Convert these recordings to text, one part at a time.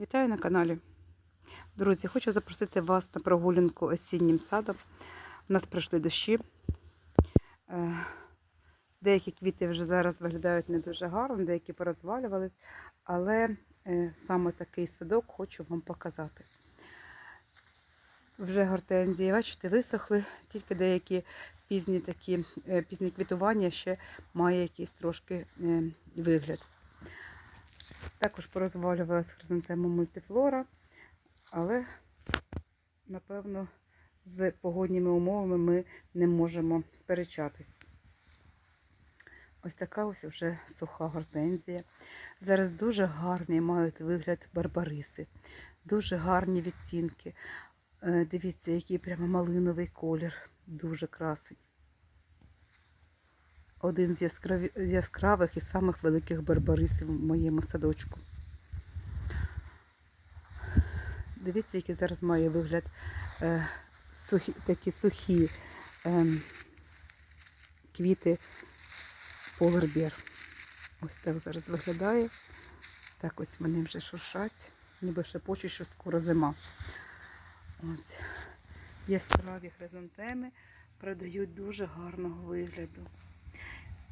Вітаю на каналі. Друзі, хочу запросити вас на прогулянку осіннім садом. У нас прийшли дощі. Е, Деякі квіти вже зараз виглядають не дуже гарно, деякі порозвалювались, але е, саме такий садок хочу вам показати. Вже гортензії, бачите, висохли, тільки деякі пізні такі е, пізні квітування ще має якийсь трошки вигляд. Також порозвалювалася хризантема мультифлора, але, напевно, з погодніми умовами ми не можемо сперечатись. Ось така ось вже суха гортензія. Зараз дуже гарний мають вигляд барбариси, дуже гарні відтінки. Е, Дивіться, який прямо малиновий колір, дуже красий. Один з з яскравих і самих великих барбарисів в моєму садочку. Дивіться, який зараз має вигляд е, сухі, такі сухі е, квіти полербір. Ось так зараз виглядає. Так ось вони вже шуршать, ніби шепочуть, що скоро зима. Ось. Яскраві хризантеми продають дуже гарного вигляду.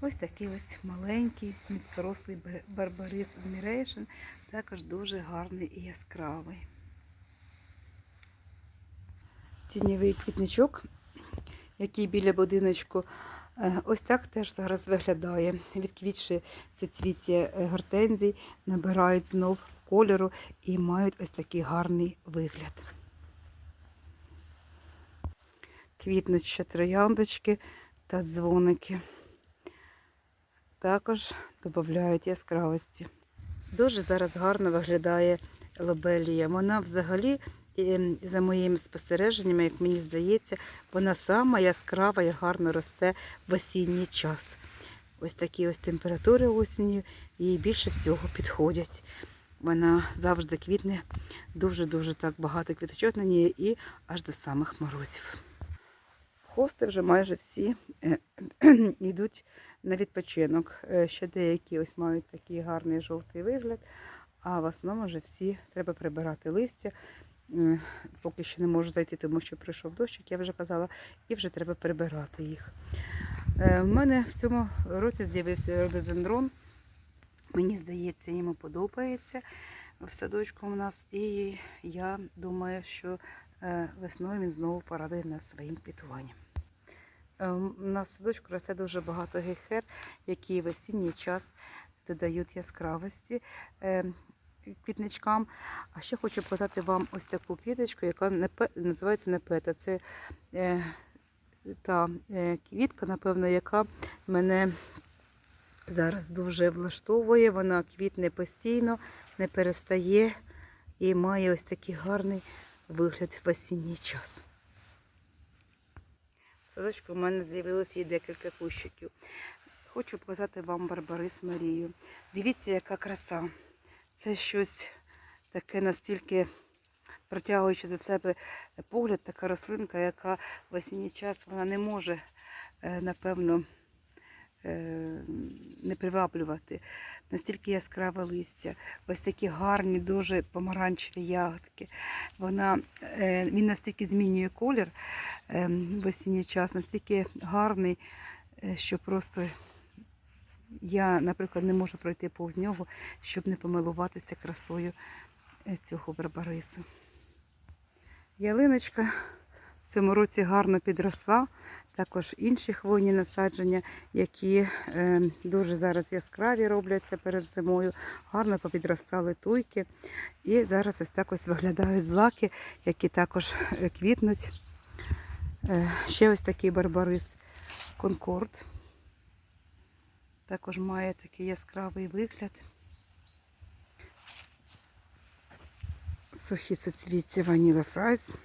Ось такий ось маленький, низькорослий барбарис Admiration, також дуже гарний і яскравий. Тіньовий квітничок, який біля будиночку, е, ось так теж зараз виглядає. Відквітши суцвіття е, гортензій, набирають знов кольору і мають ось такий гарний вигляд. Квітнуть ще трояндочки та дзвоники. Також додають яскравості. Дуже зараз гарно виглядає лобелія. Вона взагалі, за моїми спостереженнями, як мені здається, вона сама яскрава і гарно росте в осінній час. Ось такі ось температури осінню їй більше всього підходять. Вона завжди квітне, дуже-дуже так багато квіточок на ній і аж до самих морозів. Хости вже майже всі е, йдуть на відпочинок. Е, Ще деякі ось мають такий гарний жовтий вигляд, а в основному вже всі треба прибирати листя. Е, Поки що не можу зайти, тому що прийшов дощ, як я вже казала, і вже треба прибирати їх. Е, В мене в цьому році з'явився рододендрон. Мені здається, йому подобається в садочку у нас. І я думаю, що е, весною він знову порадує нас своїм квітуванням. Е, У нас садочку росте дуже багато гейхер, які в осінній час додають яскравості е, квітничкам. А ще хочу показати вам ось таку квіточку, яка називається непета. Це е, та е, квітка, напевно, яка мене зараз дуже влаштовує. Вона квітне постійно, не перестає і має ось такий гарний вигляд в осінній час. Садочку в мене з'явилося і декілька кущиків. Хочу показати вам Барбарис Марію. Дивіться, яка краса. Це щось таке настільки протягуючи за себе погляд, така рослинка, яка в осінній час вона не може, е, напевно, не приваблювати. Настільки яскраве листя, ось такі гарні, дуже помаранчеві ягодки. Вона, е, він настільки змінює колір е, в осінній час, настільки гарний, е, що просто я, наприклад, не можу пройти повз нього, щоб не помилуватися красою е, цього барбарису. Ялиночка в цьому році гарно підросла. Також інші хвойні насадження, які е, дуже зараз яскраві робляться перед зимою. Гарно попідростали туйки. І зараз ось так ось виглядають злаки, які також е, квітнуть. Е, ще ось такий барбарис Конкорд. Також має такий яскравий вигляд. Сухі соцвіття ваніла фрайз.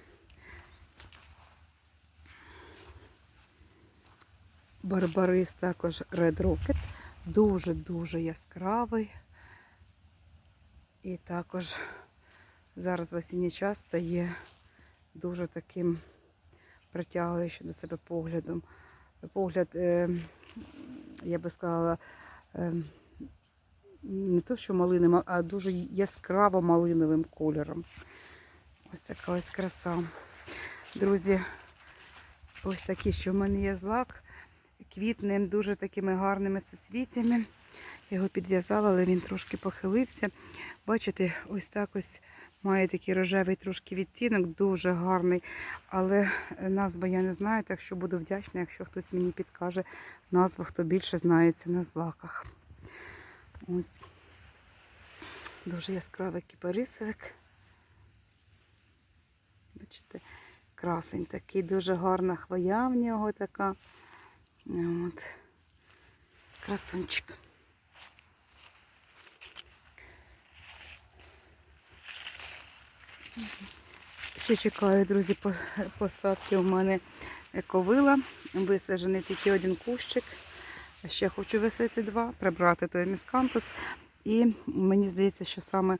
Барбарис також Red Rocket. Дуже-дуже яскравий. І також зараз в осінній час це є дуже таким притягуючим до себе поглядом. Погляд, е, я би сказала, е, не то, що малиновим, а дуже яскраво малиновим кольором. Ось така ось краса. Друзі, ось такі, що в мене є злак. Квітне дуже такими гарними соцвітями. Його підв'язала, але він трошки похилився. Бачите, ось так ось має такий рожевий трошки відтінок, дуже гарний. Але назва я не знаю, так що буду вдячна, якщо хтось мені підкаже назву, хто більше знається на злаках. Ось. Дуже яскравий кіпарисовик. Бачите, красень такий, дуже гарна хвоя в нього така. От. Красунчик. Ще чекаю, друзі, посадки у мене ковила. Висаджений тільки один кущик. Ще хочу висадити два, прибрати той міскантус. І мені здається, що саме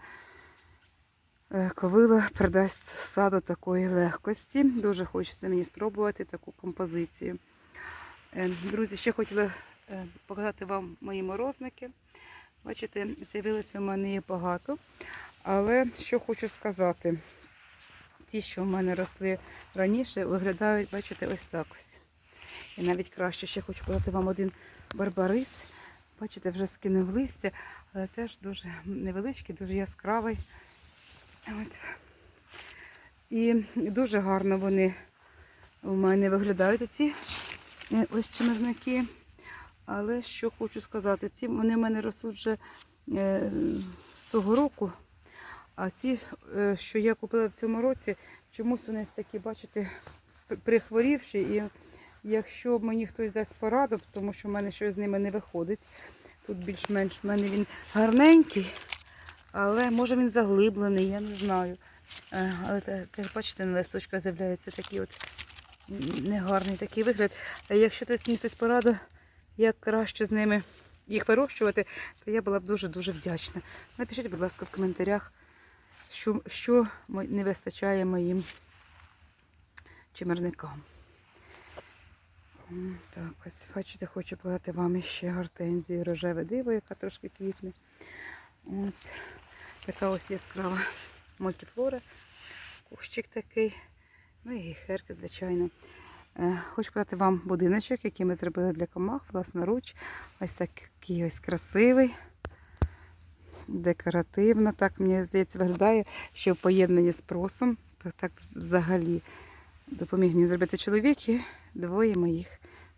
ковила придасть саду такої легкості. Дуже хочеться мені спробувати таку композицію. Е, Друзі, ще хотіла е, показати вам мої морозники. Бачите, з'явилося в мене їх багато. Але що хочу сказати, ті, що в мене росли раніше, виглядають, бачите, ось так ось. І навіть краще ще хочу показати вам один барбарис. Бачите, вже скинув листя, але теж дуже невеличкий, дуже яскравий. Ось. І дуже гарно вони у мене виглядають ці е, ось чимерники. Але що хочу сказати, ці вони в мене ростуть вже е, з того року. А ті, е, що я купила в цьому році, чомусь вони такі, бачите, прихворівші. І якщо мені хтось дасть пораду, тому що в мене щось з ними не виходить. Тут більш-менш в мене він гарненький, але може він заглиблений, я не знаю. Е, Але те- бачите, на листочках з'являється такий от негарний такий вигляд. А якщо хтось мені хтось пораду, як краще з ними їх вирощувати, то я була б дуже-дуже вдячна. Напишіть, будь ласка, в коментарях, що, що не вистачає моїм чимерникам. Так, ось бачите, хочу показати вам ще гортензію рожеве диво, яка трошки квітне. Ось така ось яскрава мультифлора, кущик такий. Ну і герки, звичайно. Е, Хочу показати вам будиночок, який ми зробили для комах власноруч. Ось такий ось красивий, декоративно. Так, мені здається, виглядає, що в поєднанні з просом, то так взагалі допоміг мені зробити чоловік і двоє моїх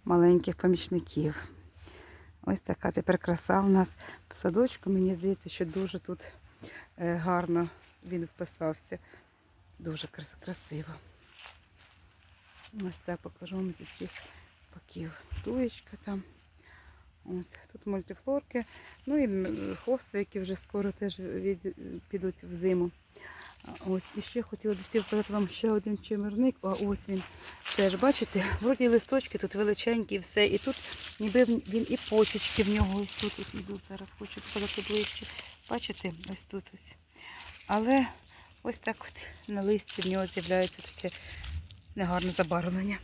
маленьких помічників. Ось така тепер краса у нас в садочку. Мені здається, що дуже тут е, гарно він вписався. Дуже красиво. Ось так покажу вам з усіх боків. Туєчка там. Ось тут мультифлорки. Ну і хости, які вже скоро теж від, підуть в зиму. Ось і ще хотіла б показати вам ще один чимерник. А ось він теж, бачите, вроді листочки тут величенькі, і все. І тут ніби він і почечки в нього ось тут ось йдуть. Зараз хочу показати ближче. Бачите, ось тут ось. Але ось так от на листі в нього з'являється таке негарне забарвлення.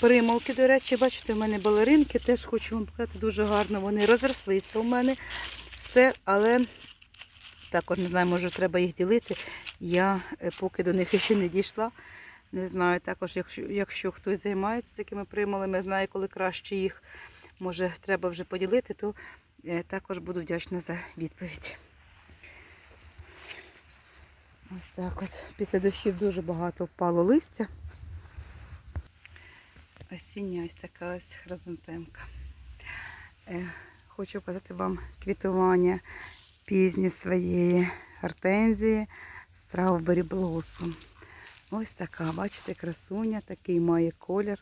Примолки, до речі, бачите, в мене балеринки, теж хочу вам показати дуже гарно. Вони розрослися у мене все, але також не знаю, може треба їх ділити. Я е, поки до них ще не дійшла. Не знаю, також, якщо, якщо хтось займається такими примолами, знає, коли краще їх може треба вже поділити, то е, також буду вдячна за відповідь. Ось так от. Після дощів дуже багато впало листя. Осіння ось така ось хризантемка. Е, хочу показати вам квітування пізні своєї гортензії Strawberry Blossom. Ось така, бачите, красуня, такий має колір.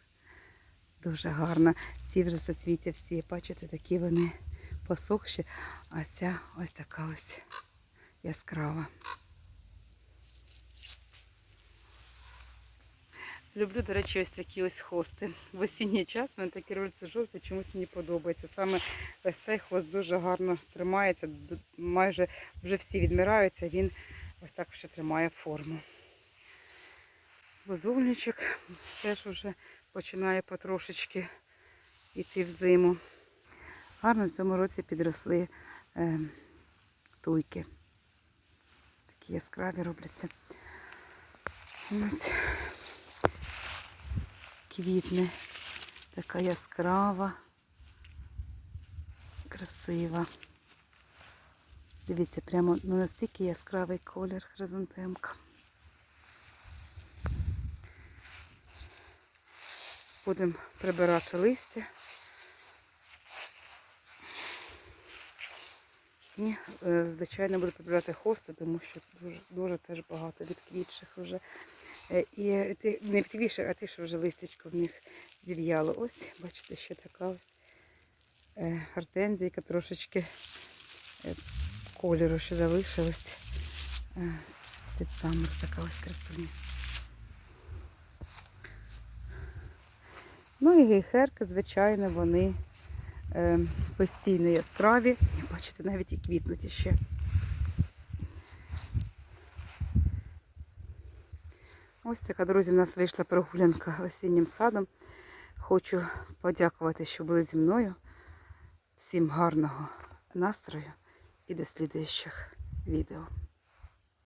Дуже гарна. Ці вже соцвіття всі, бачите, такі вони посохші, а ця ось така ось яскрава. Люблю, до речі, ось такі ось хости. В осінній час мене такі рольці жовті, чомусь мені подобається. Саме ось цей хвост дуже гарно тримається, майже вже всі відмираються, він ось так ще тримає форму. Бузульничок теж вже починає потрошечки йти в зиму. Гарно в цьому році підросли е, туйки. Такі яскраві робляться. Нас квітне така яскрава, красива. Дивіться, прямо ну, настільки яскравий колір хризантемка. Будемо прибирати листя. І, е, звичайно, буду прибирати хости, тому що дуже, дуже теж багато відквітших вже. Е, І ті, не відквітших, а ті, що вже листячко в них зів'яло. Ось, бачите, ще така ось е, гортензійка трошечки е, кольору ще залишилось. Е, Під саме така ось красуня. Ну і гейхерки, звичайно, вони е, постійно яскраві. Бачите, навіть і квітнуть іще. Ось така, друзі, в нас вийшла прогулянка осіннім садом. Хочу подякувати, що були зі мною. Всім гарного настрою і до слідуючих відео.